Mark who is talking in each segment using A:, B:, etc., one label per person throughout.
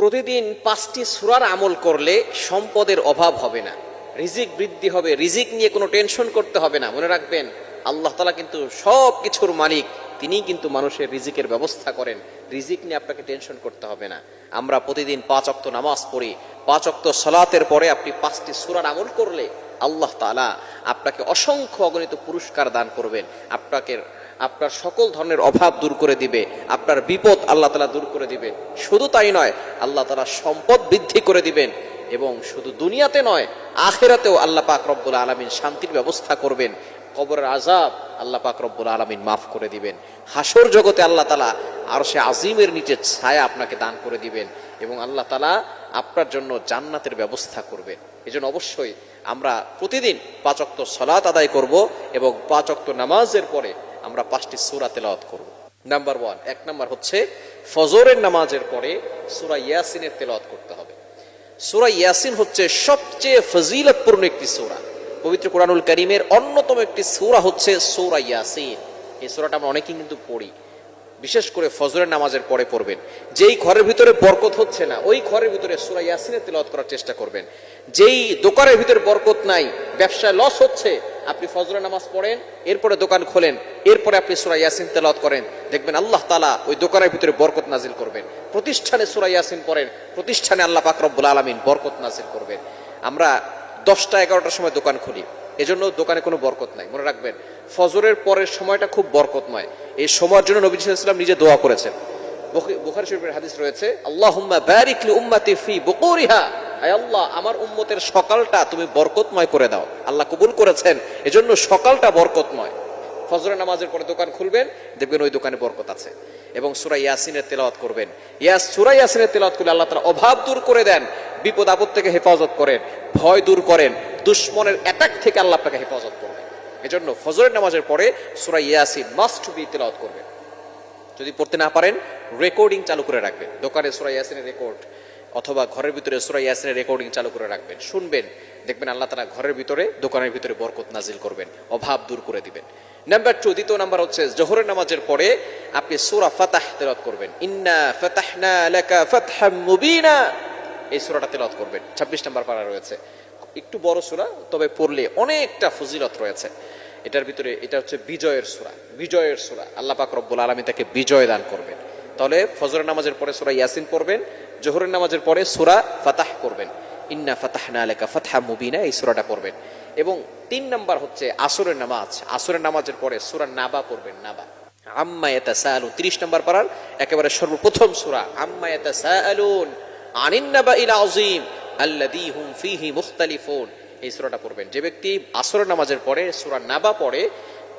A: প্রতিদিন পাঁচটি সুরার আমল করলে সম্পদের অভাব হবে না। রিজিক বৃদ্ধি হবে, রিজিক নিয়ে কোনো টেনশন করতে হবে না, মনে রাখবেন। আল্লাহ তালা কিন্তু সব কিছুর মালিক তিনি কিন্তু মানুষের রিজিকের ব্যবস্থা করেন। রিজিক নিয়ে আপনাকে টেনশন করতে হবে না। আমরা প্রতিদিন পাঁচ অক্ত নামাজ পড়ি, পাঁচ অক্ত সলাতের পরে আপনি পাঁচটি সুরার আমল করলে আল্লাহ তালা আপনাকে অসংখ্য অগণিত পুরস্কার দান করবেন। আপনাকে আপনার সকল ধরনের অভাব দূর করে দিবে, আপনার বিপদ আল্লাহ তালা দূর করে দিবে। শুধু তাই নয়, আল্লাহ তালা সম্পদ বৃদ্ধি করে দিবেন এবং শুধু দুনিয়াতে নয়, আখেরাতেও আল্লাহ পাক রব্বুল আলমিন শান্তির ব্যবস্থা করবেন। কবরের আজাব আল্লাহ পাক রব্বুল আলমিন মাফ করে দিবেন। হাসর জগতে আল্লাহ তালা আর সে আজিমের নিচে ছায়া আপনাকে দান করে দিবেন এবং আল্লাহ তালা আপনার জন্য জান্নাতের ব্যবস্থা করবেন। এজন্য অবশ্যই আমরা প্রতিদিন পাঁচক্ত সলাত আদায় করব এবং পাঁচক্ত নামাজের পরে আমরা পাঁচটি সুরা তেলাওয়াত করব। নাম্বার ওয়ান এক নাম্বার হচ্ছে ফজরের নামাজের পরে সুরা ইয়াসিনের তেলাওয়াত করতে হবে। সুরা ইয়াসিন হচ্ছে সবচেয়ে ফজিলতপূর্ণ একটি সুরা। পবিত্র কোরআনুল করিমের অন্যতম একটি সুরা হচ্ছে সুরা ইয়াসিন। এই সুরাটা আমরা অনেকেই কিন্তু পড়ি। বিশেষ করে ফজরের নামাজের পরে পড়বেন। যেই ঘরের ভিতরে বরকত হচ্ছে না, ওই ঘরের ভিতরে সুরা ইয়াসিনের তেলাওয়াত করার চেষ্টা করবেন। যেই দোকানের ভিতরে বরকত নাই, ব্যবসায় লস হচ্ছে, আপনি ফজরের নামাজ পড়েন, এরপরে দোকান খোলেন এরপরে আপনি সুরা ইয়াসিন তেলাওয়াত করেন, দেখবেন আল্লাহ তালা ওই দোকানের ভিতরে বরকত নাজিল করবেন। প্রতিষ্ঠানে সুরা ইয়াসিন পড়েন, প্রতিষ্ঠানে আল্লাহ পাক আলমিন বরকত নাজিল করবেন। আমরা দশটা এগারোটার সময় দোকান খুলি, এজন্য দোকানে কোনো বরকত নাই, মনে রাখবেন। ফজরের পরের সময়টা খুব বরকতময়, এই সময়ের জন্য নবী ইসলাম নিজে দোয়া করেছেন। বুখারি শরীফের হাদিস রয়েছে আল্লাহ বারিক লি উম্মতি ফি বুকুরিহা। আয় আল্লাহ, আমার উম্মতের সকালটা তুমি বরকতময় করে দাও। আল্লাহ কবুল করেছেন, এজন্য সকালটা বরকতময়। ফজরের নামাজের পরে দোকান খুলবেন, দেখবেন ওই দোকানে বরকত আছে। এবং সুরা ইয়াসিনের তেলাওয়াত করবেন। ইয়াস সুরা ইয়াসিনের তেলাওয়াত করলে আল্লাহ তাআলা অভাব দূর করে দেন, বিপদ আপদ থেকে হেফাজত করেন, ভয় দূর করেন, দুশ্মনের অ্যাটাক থেকে আল্লাহ আপনাকে হেফাজত করবেন এজন্য ফজরের নামাজের পরে সুরা ইয়াসিন মাস্ট বি তেলাওয়াত করবেন। যদি পড়তে না পারেন রেকর্ডিং চালু করে রাখবেন। দোকানে সুরা ইয়াসিনের রেকর্ড অথবা ঘরের ভিতরে সুরা ইয়াসিনের রেকর্ডিং চালু করে রাখবেন। শুনবেন, দেখবেন আল্লাহ তারা ঘরের ভিতরে, দোকানের ভিতরে বরকত নাজিল করবেন, অভাব দূর করে দিবেন। নাম্বার টু দ্বিতীয় নাম্বার হচ্ছে জোহরের নামাজের পরে আপনি সুরা ফাতাহ তেলাওয়াত করবেন। ইন্না ফাতাহনা লাকা ফাতহাম মুবিনা। এই সুরাটা তেলাওয়াত করবেন। 26 নাম্বার পারা রয়েছে। একটু বড় সুরা, তবে পড়লে অনেকটা ফজিলত রয়েছে। এটার ভিতরে, এটা হচ্ছে বিজয়ের সুরা বিজয়ের সুরা। আল্লাহ পাক রব্বুল আলমী তাকে বিজয় দান করবেন। তাহলে ফজরের নামাজের পরে সুরা ইয়াসিন পড়বেন, জোহরের নামাজের পরে সুরা ফাতাহ করবেন ইন্না ফাতাহনা আলাকা ফাতহা মুবিনা, এই সুরাটা পড়বেন। এবং তিন নাম্বার হচ্ছে আসরের নামাজ। আসরের নামাজের পরে সুরা নাবা পড়বেন, নাবা। আম্মা ইয়াতাসাআলুন 30 নাম্বার পারার, একেবারে সর্বপ্রথম সূরা। আম্মা ইয়াতাসাআলুন আনিন নাবাইল আযীম আল্লাযী হুম ফীহি মুখতালিফুন। এই সূরাটা পড়বেন। যে ব্যক্তি আসরের নামাজের পরে সূরা নাবা পড়ে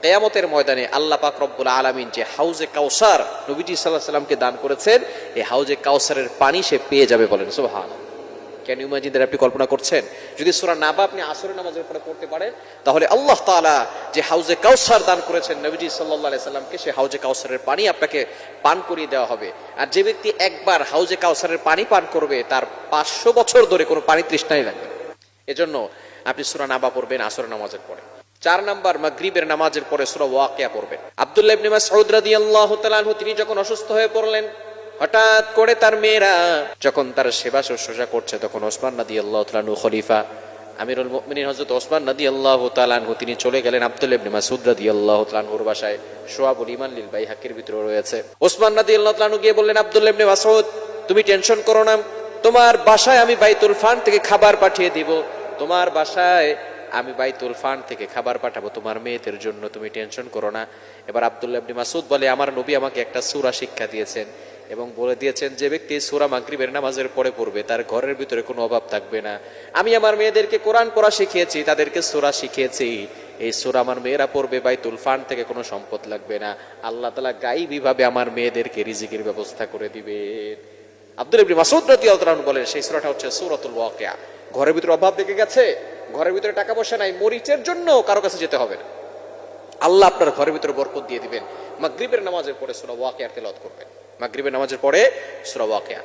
A: কেয়ামতের ময়দানে আল্লাহ পাক রব্বুল আলামিন যে হাউজে কাউসার নবীজি আলাইহি সাল্লামকে দান করেছেন, এই হাউজে কাউসারের পানি সে পেয়ে যাবে বলেন, সুবহানাল্লাহ। ক্যান ইমাজিন আপনি কল্পনা করছেন? যদি সূরা নাবা আপনি আসরের নামাজের পরে পড়তে পারেন, তাহলে আল্লাহ তাআলা যে হাউজে কাউসার দান করেছেন নবীজি আলাইহি সাল্লামকে সে হাউজে কাউসারের পানি আপনাকে পান করিয়ে দেওয়া হবে। আর যে ব্যক্তি একবার হাউজে কাউসারের পানি পান করবে, তার পাঁচশো বছর ধরে কোনো পানি তৃষ্ণাই লাগবে এজন্য আপনি সূরা নাবা পড়বেন আসরের নামাজের পরে। চার নাম্বার মাগরিবের নামাজের পরে সূরা ওয়াকিয়া পড়বেন। আব্দুল্লাহ ইবনে মাসউদ রাদিয়াল্লাহু তাআলা তিনি যখন অসুস্থ হয়ে পড়লেন, হঠাৎ করে তার মেয়েরা যখন তার সেবা শুশ্রূষা করছে, তখন ওসমান নদী আল্লাহ তালু খলিফা আমিরুল মুমিনিন হযরত ওসমান নদী আল্লাহ তালানহু তিনি চলে গেলেন আব্দুল ইবনে মাসউদ রাদিয়াল্লাহু তাআলার বাসায়। সোয়াবুল ইমান লিল বাইহাকির ভিতরে রয়েছে। ওসমান নদী আল্লাহ তালানহু গিয়ে বললেন আব্দুল ইবনে মাসউদ, তুমি টেনশন করো না, তোমার বাসায় আমি বাইতুল ফান থেকে খাবার পাঠিয়ে দিব। তোমার বাসায় আমি বাইতুল ফান থেকে খাবার পাঠাবো তোমার মেয়েদের জন্য, তুমি টেনশন করো না। এবার আব্দুল্লাহ ইবনে মাসুদ বলে, আমার নবী আমাকে একটা সুরা শিক্ষা দিয়েছেন এবং বলে দিয়েছেন যে ব্যক্তি সূরা মাগরিবের নামাজের পরে পড়বে, তার ঘরের ভিতরে কোনো অভাব থাকবে না। আমি আমার মেয়েদেরকে কোরআন পড়া শিখিয়েছি, তাদেরকে সুরা শিখিয়েছি। এই সুরা আমার মেয়েরা পড়বে, বাইতুল ফান থেকে কোনো সম্পদ লাগবে না। আল্লাহ তালা গাইবী ভাবে আমার মেয়েদেরকে রিজিকের ব্যবস্থা করে দিবেন। আব্দুল ইবনে মাসুদ রাদিয়াল্লাহু তাআলা বলেন, সেই সূরাটা হচ্ছে সূরাতুল ওয়াকিয়া। ঘরের ভিতরে অভাব দেখে গেছে? ঘরের ভিতরে টাকা পয়সা নাই, মরিচের জন্য কারও কাছে যেতে হবে না। আল্লাহ আপনার ঘরের ভিতরে বরকত দিয়ে দিবেন। মাগরিবের নামাজের পরে সূরা ওয়াকিয়ার তেলাওয়াত করবেন। মাগরিবের নামাজের পরে সূরা ওয়াকিয়া।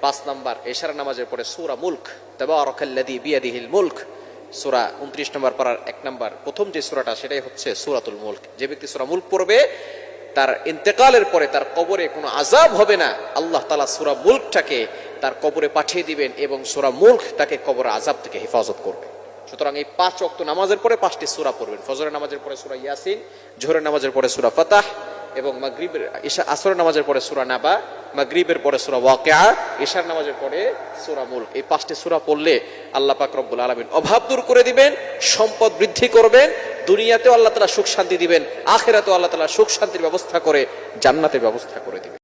A: পাঁচ নাম্বার, এশারা নামাজের পরে সূরা মুলক, তাবারাকাল্লাযী বিয়াদিহিল মুলক। সূরা 29 নম্বর পারার এক নম্বর, প্রথম যে সূরাটা, সেটাই হচ্ছে সুরাতুল মুলক। যে ব্যক্তি সূরা মুলক পড়বে, তার ইন্তেকালের পরে তার কবরে কোনো আজাব হবে না। আল্লাহ তাআলা সূরা মুলকটাকে তার কবরে পাঠিয়ে দিবেন এবং সোরা মুল্ক তাকে কবর আজাব থেকে হেফাজত করবে। সুতরাং এই পাঁচ অক্ত নামাজের পরে পাঁচটি সুরা পড়বেন। ফজরের নামাজের পরে সুরা ইয়াসিন, জোহরের নামাজের পরে সুরা ফাতাহ এবং মাগরিবের ঈশা আসরের নামাজের পরে সুরা নাবা, মাগরিবের পরে সূরা ওয়াকিআ ঈশার নামাজের পরে সুরা মুল্ক। এই পাঁচটি সুরা পড়লে আল্লাহ পাক রব্বুল আলামিন অভাব দূর করে দিবেন, সম্পদ বৃদ্ধি করবেন, দুনিয়াতেও আল্লাহ তাআলা সুখ শান্তি দিবেন, আখিরাতেও আল্লাহ তাআলা সুখ শান্তির ব্যবস্থা করে, জান্নাতের ব্যবস্থা করে দিবেন।